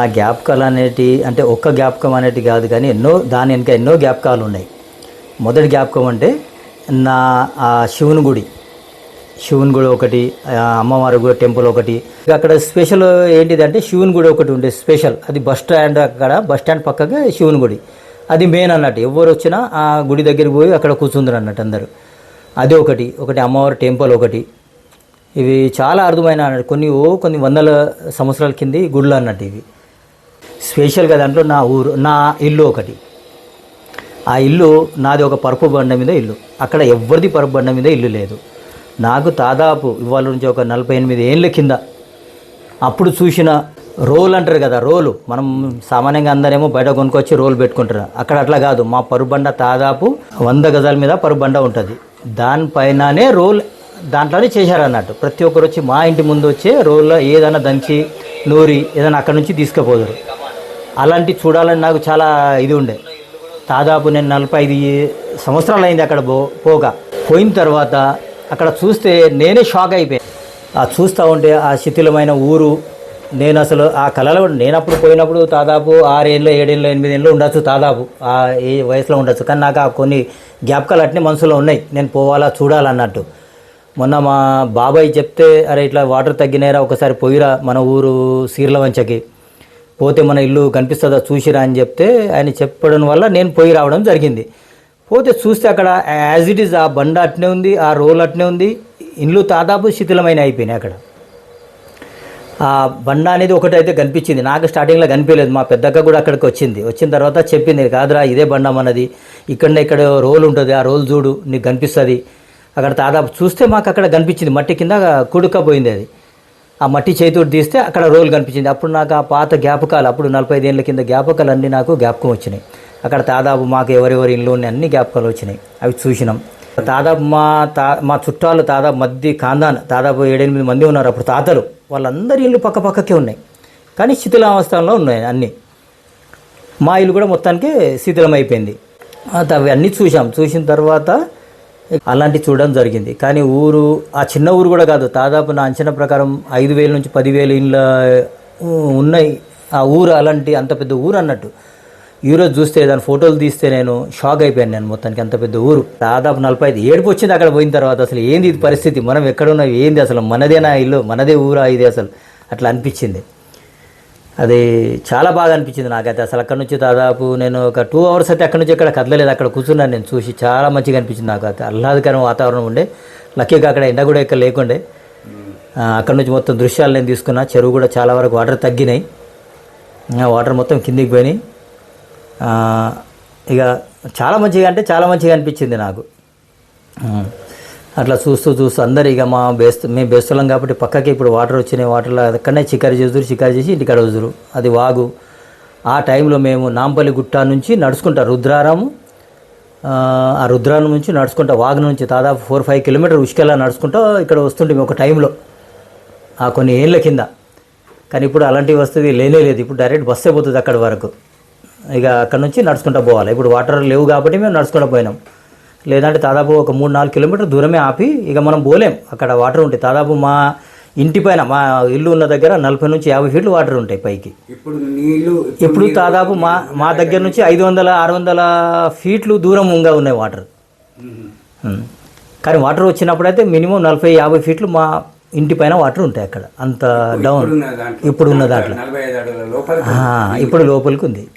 ఆ జ్ఞాపకాలు అనేటి అంటే ఒక్క జ్ఞాపకం అనేటి కాదు కానీ ఎన్నో దాని వెనుక ఎన్నో జ్ఞాపకాలు ఉన్నాయి. మొదటి జ్ఞాపకం అంటే నా ఆ శివుని గుడి. శివుని గుడి ఒకటి అమ్మవారి గుడి టెంపుల్ ఒకటి. అక్కడ స్పెషల్ ఏంటిదంటే శివుని గుడి ఒకటి ఉండే స్పెషల్. అది బస్ స్టాండ్ అక్కడ బస్ స్టాండ్ పక్కగా శివుని గుడి. అది మెయిన్ అన్నట్టు. ఎవరు వచ్చినా ఆ గుడి దగ్గరికి పోయి అక్కడ కూర్చుందరు అన్నట్టు అందరు. అది ఒకటి. ఒకటి అమ్మవారి టెంపుల్ ఒకటి. ఇవి చాలా అర్థమైన అన్నట్టు కొన్ని ఓ కొన్ని వందల సంవత్సరాల కింది గుళ్ళు అన్నట్టు ఇవి. స్పెషల్గా దాంట్లో నా ఊరు నా ఇల్లు ఒకటి. ఆ ఇల్లు నాది ఒక పరుపు బండ మీద ఇల్లు. అక్కడ ఎవరిది పరుపు బండ మీద ఇల్లు లేదు. నాకు దాదాపు ఇవాళ నుంచి ఒక నలభై ఎనిమిది ఏళ్ళ కింద అప్పుడు చూసిన రోల్ అంటారు కదా రోలు. మనం సామాన్యంగా అందరేమో బయట కొనుక్కొచ్చి రోల్ పెట్టుకుంటారు. అక్కడ అట్లా కాదు. మా పరుబండ దాదాపు వంద గజాల మీద పరుబండ ఉంటుంది. దానిపైననే రోల్ దాంట్లోనే చేశారు అన్నట్టు ప్రతి ఒక్కరు వచ్చి మా ఇంటి ముందు వచ్చే రోల్లో ఏదైనా దంచి నూరి ఏదైనా అక్కడ నుంచి తీసుకుపోదురు. అలాంటి చూడాలని నాకు చాలా ఇది ఉండే. దాదాపు నేను నలభై ఐదు సంవత్సరాలు అయింది అక్కడ పో పోగా. పోయిన తర్వాత అక్కడ చూస్తే నేనే షాక్ అయిపోయాను. ఆ చూస్తూ ఉంటే ఆ శిథిలమైన ఊరు నేను అసలు ఆ కళలో నేను అప్పుడు పోయినప్పుడు దాదాపు ఆరేళ్ళు ఏడేళ్ళు ఎనిమిది ఏళ్ళు ఉండొచ్చు దాదాపు. ఆ ఏ వయసులో ఉండొచ్చు. కానీ నాకు ఆ కొన్ని జ్ఞాపకాలు అట్నే మనసులో ఉన్నాయి. నేను పోవాలా చూడాలన్నట్టు. మొన్న మా బాబాయ్ చెప్తే అరే ఇట్లా వాటర్ తగ్గినారా ఒకసారి పోయిరా మన ఊరు సీర్లవంచకి. పోతే మన ఇల్లు కనిపిస్తుందా చూసిరా అని చెప్తే ఆయన చెప్పడం వల్ల నేను పోయి రావడం జరిగింది. పోతే చూస్తే అక్కడ యాజ్ ఇట్ ఈజ్ ఆ బండ అట్నే ఉంది ఆ రోల్ అట్నే ఉంది ఇల్లు దాదాపు శిథిలమైన అయిపోయినాయి అక్కడ. ఆ బండ అనేది ఒకటైతే కనిపించింది నాకు స్టార్టింగ్లో కనిపించలేదు మా పెద్దక్క కూడా అక్కడికి వచ్చింది. వచ్చిన తర్వాత చెప్పింది కాదురా ఇదే బండ మనది ఇక్కడనే ఇక్కడ రోల్ ఉంటుంది ఆ రోల్ చూడు నీకు కనిపిస్తుంది. అక్కడ దాదాపు చూస్తే మాకు అక్కడ కనిపించింది మట్టి కింద కుడుకపోయింది అది. ఆ మట్టి చేతితో తీస్తే అక్కడ రోల్ కనిపించింది. అప్పుడు నాకు ఆ పాత జ్ఞాపకాలు అప్పుడు నలభై ఐదు ఏళ్ళ కింద జ్ఞాపకాలు అన్నీ నాకు జ్ఞాపకం వచ్చినాయి. అక్కడ దాదాపు మాకు ఎవరెవరి ఇల్లు ఉన్నాయి అన్ని జ్ఞాపకాలు వచ్చినాయి. అవి చూసినాం. దాదాపు మా తా మా చుట్టాలు దాదాపు మధ్య కాందాన్ దాదాపు ఏడెనిమిది మంది ఉన్నారు అప్పుడు తాతలు. వాళ్ళందరి ఇల్లు పక్క పక్కకే ఉన్నాయి. కానీ శిథిలావస్థలో ఉన్నాయి అన్నీ. మా ఇల్లు కూడా మొత్తానికి శిథిలం అయిపోయింది అవి అన్నీ చూసాం చూసిన తర్వాత అలాంటివి చూడడం జరిగింది. కానీ ఊరు ఆ చిన్న ఊరు కూడా కాదు దాదాపు నా అంచనా ప్రకారం ఐదు వేల నుంచి పదివేలు ఇండ్ల ఉన్నాయి. ఆ ఊరు అలాంటి అంత పెద్ద ఊరు అన్నట్టు. ఈరోజు చూస్తే దాని ఫోటోలు తీస్తే నేను షాక్ అయిపోయాను నేను మొత్తానికి అంత పెద్ద ఊరు. దాదాపు నలభై ఐదు ఏడుపు వచ్చింది అక్కడ పోయిన తర్వాత అసలు ఏంది ఇది పరిస్థితి? మనం ఎక్కడున్నాం ఏంది అసలు మనదేనా ఇల్లు? మనదే ఊరా ఇది అసలు? అట్లా అనిపించింది. అది చాలా బాగా అనిపించింది నాకైతే. అసలు అక్కడ నుంచి దాదాపు నేను ఒక టూ అవర్స్ అయితే అక్కడ నుంచి ఇక్కడ కదలలేదు. అక్కడ కూర్చున్నాను నేను చూసి చాలా మంచిగా అనిపించింది నాకు అయితే ఆహ్లాదకరం వాతావరణం ఉండే. లక్కీగా అక్కడ ఎండ కూడా ఇక్కడ లేకుండే. అక్కడి అక్కడ నుంచి మొత్తం దృశ్యాలు నేను తీసుకున్నా. చెరువు కూడా చాలా వరకు వాటర్ తగ్గినాయి. వాటర్ మొత్తం కిందికి పోయినాయి. ఇక చాలా మంచిగా అంటే చాలా మంచిగా అనిపించింది నాకు. అట్లా చూస్తూ చూస్తూ అందరు ఇక మా బేస్తు మేము బేస్తులం కాబట్టి పక్కకి ఇప్పుడు వాటర్ వచ్చినాయి వాటర్లో అక్కడనే చికారు చేదురు చికారు చేసి ఇంటికాడ వదురు అది వాగు. ఆ టైంలో మేము నాంపల్లి గుట్ట నుంచి నడుచుకుంటా రుద్రారాము. ఆ, రుద్రారం నుంచి నడుచుకుంటా వాగు నుంచి దాదాపు ఫోర్ ఫైవ్ కిలోమీటర్ ఉష్కెలా నడుచుకుంటా ఇక్కడ వస్తుంటే ఒక టైంలో. ఆ కొన్ని ఏళ్ళ కింద. కానీ ఇప్పుడు అలాంటి వస్తుంది లేనే లేదు. ఇప్పుడు డైరెక్ట్ బస్సే పోతుంది అక్కడి వరకు. ఇక అక్కడ నుంచి నడుచుకుంటా పోవాలి. ఇప్పుడు వాటర్ లేవు కాబట్టి మేము నడుచుకుంటా పోయినాం. లేదంటే దాదాపు ఒక మూడు నాలుగు కిలోమీటర్ దూరమే ఆపి ఇక మనం పోలేం. అక్కడ వాటర్ ఉంటాయి. దాదాపు మా ఇంటి పైన మా ఇల్లు ఉన్న దగ్గర నలభై నుంచి యాభై ఫీట్లు వాటర్ ఉంటాయి పైకి. ఇప్పుడు నీళ్ళు ఇప్పుడు దాదాపు మా మా దగ్గర నుంచి ఐదు వందల ఆరు వందల ఫీట్లు దూరంగా ఉన్నాయి వాటర్. కానీ వాటర్ వచ్చినప్పుడైతే మినిమం నలభై యాభై ఫీట్లు మా ఇంటి పైన వాటర్ ఉంటాయి అక్కడ. అంత డౌన్. ఇప్పుడు ఉన్న దాంట్లో. ఇప్పుడు లోపలికి ఉంది.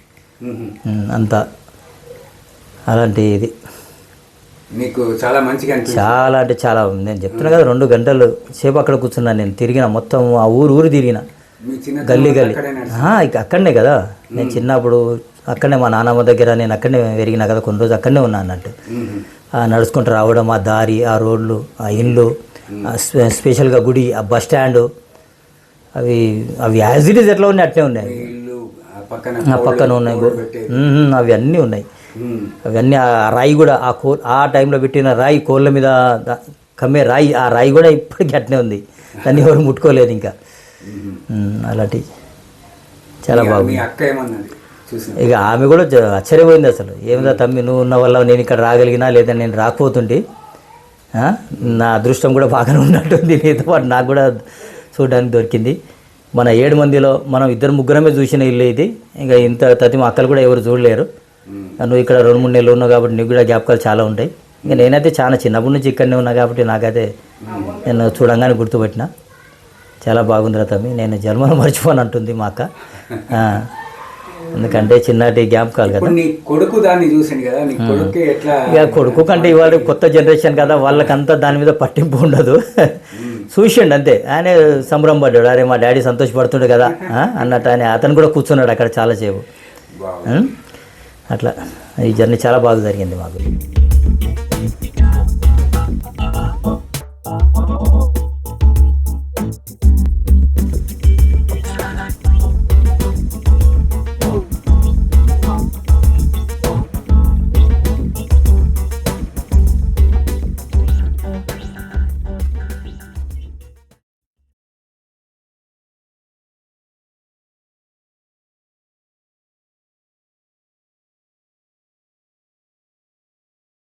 అంత. అలాంటి ఇది. మీకు చాలా మంచిగా చాలా అంటే చాలా నేను చెప్తున్నా కదా రెండు గంటలు సేపు అక్కడ కూర్చున్నాను నేను తిరిగిన మొత్తం ఆ ఊరు ఊరు తిరిగిన. గల్లీ గల్లీ. ఇక అక్కడనే కదా. నేను చిన్నప్పుడు అక్కడనే మా నాన్నమ్మ దగ్గర నేను అక్కడనే పెరిగినా కదా కొన్ని రోజు అక్కడనే ఉన్నా అన్నట్టు. నడుచుకుంటూ రావడం ఆ దారి ఆ రోడ్లు ఆ స్పె- స్పెషల్గా గుడి ఆ బస్ స్టాండ్. అవి అవి యాజ్ ఇట్ ఈజ్ ఎట్లా ఉన్నాయి అట్లే ఉన్నాయి. పక్కన ఉన్నాయి అవి అన్నీ ఉన్నాయి. అవన్నీ ఆ రాయి కూడా ఆ కో ఆ టైంలో పెట్టిన రాయి కోళ్ళ మీద కమ్మే రాయి ఆ రాయి కూడా ఇప్పటికీ అట్నే ఉంది. దాన్ని ఎవరు ముట్టుకోలేదు ఇంకా. అలాంటి చాలా బాగుంది. ఇక ఆమె కూడా ఆశ్చర్యపోయింది అసలు. ఏమిదా తమ్మి నువ్వు ఉన్న వల్ల నేను ఇక్కడ రాగలిగినా లేదా నేను రాకపోతుంటే? నా అదృష్టం కూడా బాగానే ఉన్నట్టుంది. నీతో పాటు నాకు కూడా చూడడానికి దొరికింది. మన ఏడు మందిలో మనం ఇద్దరు ముగ్గురమే చూసిన ఇల్లు ఇది. ఇంకా ఇంత తతి మా అక్కలు కూడా ఎవరు చూడలేరు. నువ్వు ఇక్కడ రెండు మూడు నెలలు ఉన్నావు కాబట్టి నీకు కూడా జ్ఞాపకాలు చాలా ఉంటాయి. ఇంకా నేనైతే చాలా చిన్నప్పటి నుంచి ఇక్కడనే ఉన్నా కాబట్టి నాకైతే నేను చూడంగానే గుర్తుపెట్టిన. చాలా బాగుందిరా తమ్మి నేను జన్మను మర్చిపోను అంటుంది మా అక్క. ఎందుకంటే చిన్నటి జ్ఞాపకాలు కదా. నీ కొడుకు దాన్ని చూసిండు కదా నీ కొడుకు ఎట్లా ఇక కొడుకు కంటే ఇవాళ కొత్త జనరేషన్ కదా వాళ్ళకంతా దాని మీద పట్టింపు ఉండదు. చూసిండు అంతే. ఆయన సంబరం పడ్డాడు. అరే మా డాడీ సంతోషపడుతుండే కదా అన్నట్టు ఆయన అతను కూడా కూర్చున్నాడు అక్కడ చాలాసేపు. బాగుంది? అట్లా. ఈ జర్నీ చాలా బాగా జరిగింది మాకు.